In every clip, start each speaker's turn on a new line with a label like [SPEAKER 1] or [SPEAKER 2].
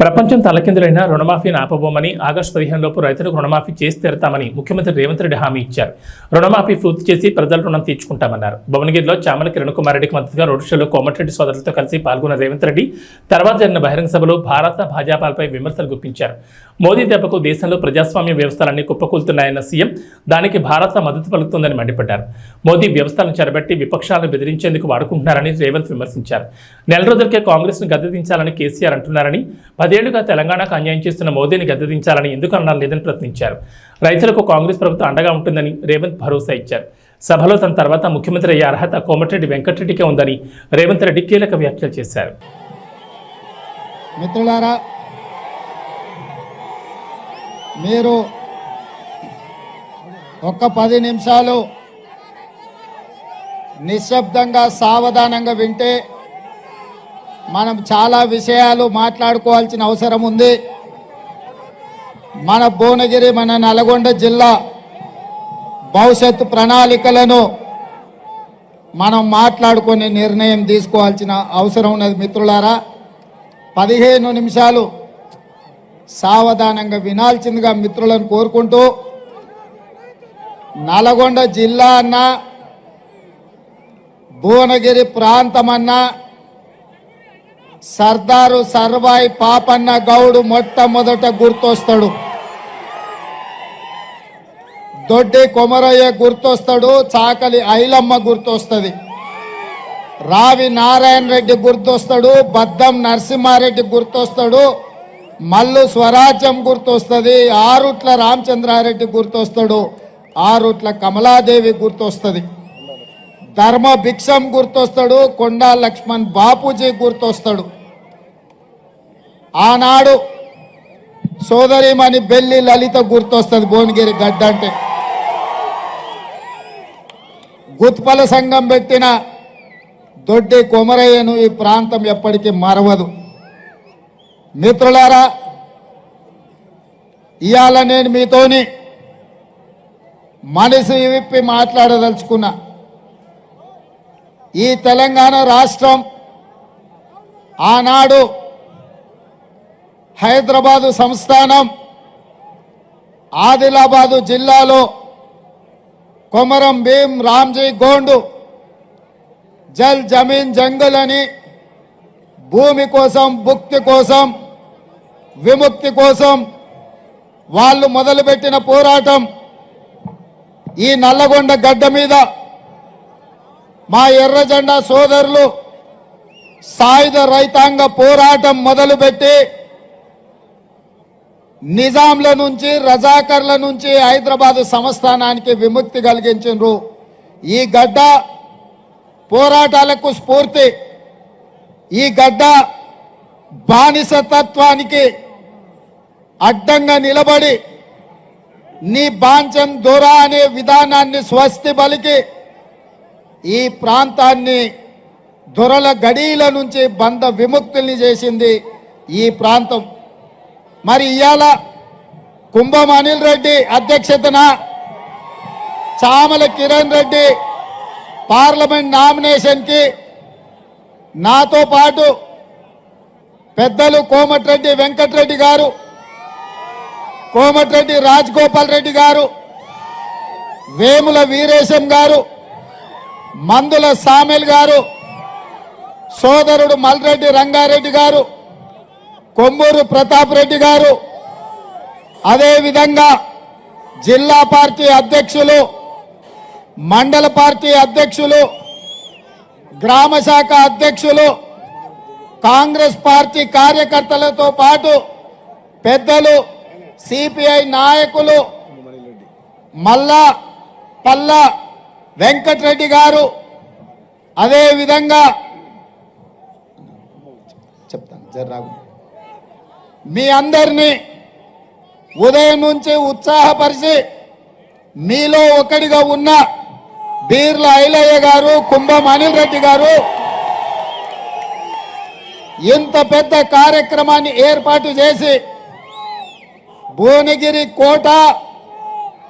[SPEAKER 1] ప్రపంచం తలకిందులైన రుణమాఫీని ఆపబోమని ఆగస్టు పదిహేనులోపు రైతులకు రుణమాఫీ చేసి తీరతామని ముఖ్యమంత్రి రేవంత్ రెడ్డి హామీ ఇచ్చారు. రుణమాఫీ పూర్తి చేసి ప్రజల రుణం తీర్చుకుంటామన్నారు. భువనగిరిలో చామల కిరణ్ కుమార్ రెడ్డికి మద్దతుగా రోడ్ షోలో కోమటిరెడ్డి సోదరులతో కలిసి పాల్గొన్న రేవంత్ రెడ్డి తర్వాత జరిగిన బహిరంగ సభలో భారత భాజపాలపై విమర్శలు గుప్పించారు. మోదీ దెబ్బకు దేశంలో ప్రజాస్వామ్య వ్యవస్థలన్నీ కుప్పకూలుతున్నాయన్న సీఎం దానికి భారత మద్దతు పలుకుతుందని మండిపడ్డారు. మోదీ వ్యవస్థలను చెరబట్టి విపక్షాలను బెదిరించేందుకు వాడుకుంటున్నారని రేవంత్ విమర్శించారు. నెల రోజులకే కాంగ్రెస్ను గద్దెదించాలని కేసీఆర్ అంటున్నారని పదేళ్ళుగా తెలంగాణకు అన్యాయం చేస్తున్న మోదీని గద్దెదించాలని ఎందుకు అనడం లేదని ప్రశ్నించారు. రైతులకు కాంగ్రెస్ ప్రభుత్వం అండగా ఉంటుందని రేవంత్ భరోసా ఇచ్చారు. సభలో తన తర్వాత ముఖ్యమంత్రి అయ్యే అర్హత కోమటిరెడ్డి వెంకటరెడ్డికే ఉందని రేవంత్ రెడ్డి కీలక వ్యాఖ్యలు చేశారు.
[SPEAKER 2] మిత్రులారా మీరు ఒక్క పది నిమిషాలు నిశ్శబ్దంగా సావధానంగా వింటే మనం చాలా విషయాలు మాట్లాడుకోవాల్సిన అవసరం ఉంది. మన భువనగిరి మన నల్గొండ జిల్లా భవిష్యత్తు ప్రణాళికలను మనం మాట్లాడుకునే నిర్ణయం తీసుకోవాల్సిన అవసరం ఉన్నది మిత్రులారా. పదిహేను నిమిషాలు సావధానంగా వినాల్సిందిగా మిత్రులను కోరుకుంటూ నల్గొండ జిల్లా అన్నా భువనగిరి ప్రాంతం అన్నా సర్దారు సర్వాయి పాపన్న గౌడు మొట్టమొదట గుర్తొస్తాడు. దొడ్డి కొమరయ్య గుర్తొస్తాడు చాకలి ఐలమ్మ గుర్తొస్తుంది. రావి నారాయణ రెడ్డి గుర్తొస్తాడు బద్దం నరసింహారెడ్డి గుర్తొస్తాడు మల్లు స్వరాజ్యం గుర్తొస్తుంది ఆరుట్ల రామచంద్రారెడ్డి గుర్తొస్తాడు ఆరుట్ల కమలాదేవి గుర్తొస్తుంది. ధర్మ భిక్షం గుర్తొస్తాడు కొండా లక్ష్మణ్ బాపూజీ గుర్తొస్తాడు. ఆనాడు సోదరిమణి బెల్లి లలిత గుర్తొస్తుంది భువనగిరి గడ్డ అంటే. గుత్పల సంఘం పెట్టిన దొడ్డి కొమరయ్యను ఈ ప్రాంతం ఎప్పటికీ మరవదు. మిత్రులారా ఇవాళ నేను మీతోని మనసు విప్పి మాట్లాడదలుచుకున్నా. ఈ తెలంగాణ రాష్ట్రం ఆనాడు హైదరాబాదు సంస్థానం ఆదిలాబాదు జిల్లాలో కొమరం భీం రామ్జీ గోండు జల్ జమీన్ జంగల్ అని భూమి కోసం భుక్తి కోసం విముక్తి కోసం వాళ్ళు మొదలుపెట్టిన పోరాటం ఈ నల్లగొండ గడ్డ మీద మా ఎర్రజెండా సోదరులు సాయుధ రైతాంగ పోరాటం మొదలుపెట్టి నిజాంల నుంచి రజాకర్ల నుంచి హైదరాబాదు సంస్థానానికి విముక్తి కలిగించు ఈ గడ్డ పోరాటాలకు స్ఫూర్తి. ఈ గడ్డ బానిసతత్వానికి అడ్డంగా నిలబడి నీ బాంచం దొర అనే విధానాన్ని స్వస్తి బలికి ఈ ప్రాంతాన్ని దొరల గడీల నుంచి బంధ విముక్తుల్ని చేసింది ఈ ప్రాంతం. మరి ఇవాళ కుంభం అనిల్ రెడ్డి అధ్యక్షతన చామల కిరణ్ రెడ్డి పార్లమెంట్ నామినేషన్కి నాతో పాటు పెద్దలు కోమటిరెడ్డి వెంకటరెడ్డి గారు కోమటిరెడ్డి రాజగోపాల్ రెడ్డి గారు వేముల వీరేశం గారు మందుల సామెల్ గారు సోదరుడు మల్రెడ్డి రంగారెడ్డి గారు కొమ్మూరు ప్రతాప్ రెడ్డి గారు అదేవిధంగా జిల్లా పార్టీ అధ్యక్షులు మండల పార్టీ అధ్యక్షులు గ్రామ శాఖ అధ్యక్షులు కాంగ్రెస్ పార్టీ కార్యకర్తలతో పాటు పెద్దలు సిపిఐ నాయకులు మల్లా పల్లా వెంకటరెడ్డి గారు అదేవిధంగా చెప్తాను జర్రాగు మీ అందరినీ ఉదయం నుంచి ఉత్సాహపరిచి మీలో ఒకటిగా ఉన్న బీర్ల ఐలయ్య గారు కుంభం అనిల్ రెడ్డి గారు ఇంత పెద్ద కార్యక్రమాన్ని ఏర్పాటు చేసి భువనగిరి కోట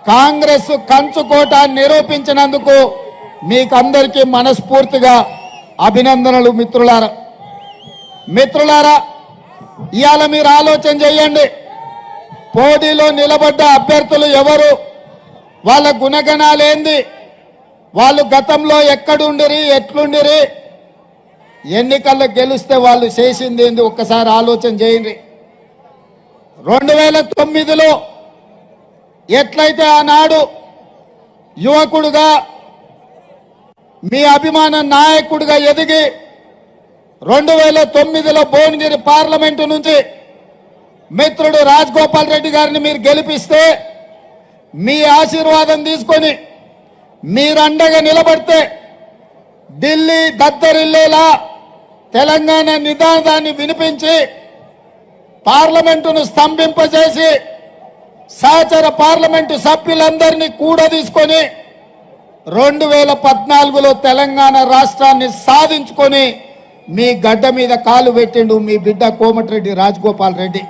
[SPEAKER 2] కాంగ్రెస్ కంచుకోట నిరూపించినందుకు మీకందరికీ మనస్ఫూర్తిగా అభినందనలు మిత్రులారా. మిత్రులారా ఇవాళ మీరు ఆలోచన చేయండి. పోటీలో నిలబడ్డ అభ్యర్థులు ఎవరు? వాళ్ళ గుణగణాలేంది? వాళ్ళు గతంలో ఎక్కడుండిరి ఎట్లుండిరి? ఎన్నికల్లో గెలిస్తే వాళ్ళు చేసింది ఏంది? ఒక్కసారి ఆలోచన చేయండి. రెండు వేల తొమ్మిదిలో ఎట్లయితే ఆనాడు యువకుడుగా మీ అభిమాన నాయకుడిగా ఎదిగి రెండు వేల తొమ్మిదిలో భువనగిరి పార్లమెంటు నుంచి మిత్రుడు రాజగోపాల్ రెడ్డి గారిని మీరు గెలిపిస్తే మీ ఆశీర్వాదం తీసుకొని మీరండగా నిలబడితే ఢిల్లీ దద్దరిల్లేలా తెలంగాణ నిదానాన్ని వినిపించి పార్లమెంటును స్తంభింపజేసి సహచర పార్లమెంటు సభ్యులందరినీ కూడా తీసుకొని రెండు వేల పద్నాలుగులో తెలంగాణ రాష్ట్రాన్ని సాధించుకొని మీ గడ్డ మీద కాలు పెట్టిండు మీ బిడ్డ కోమటిరెడ్డి రాజగోపాల్ రెడ్డి.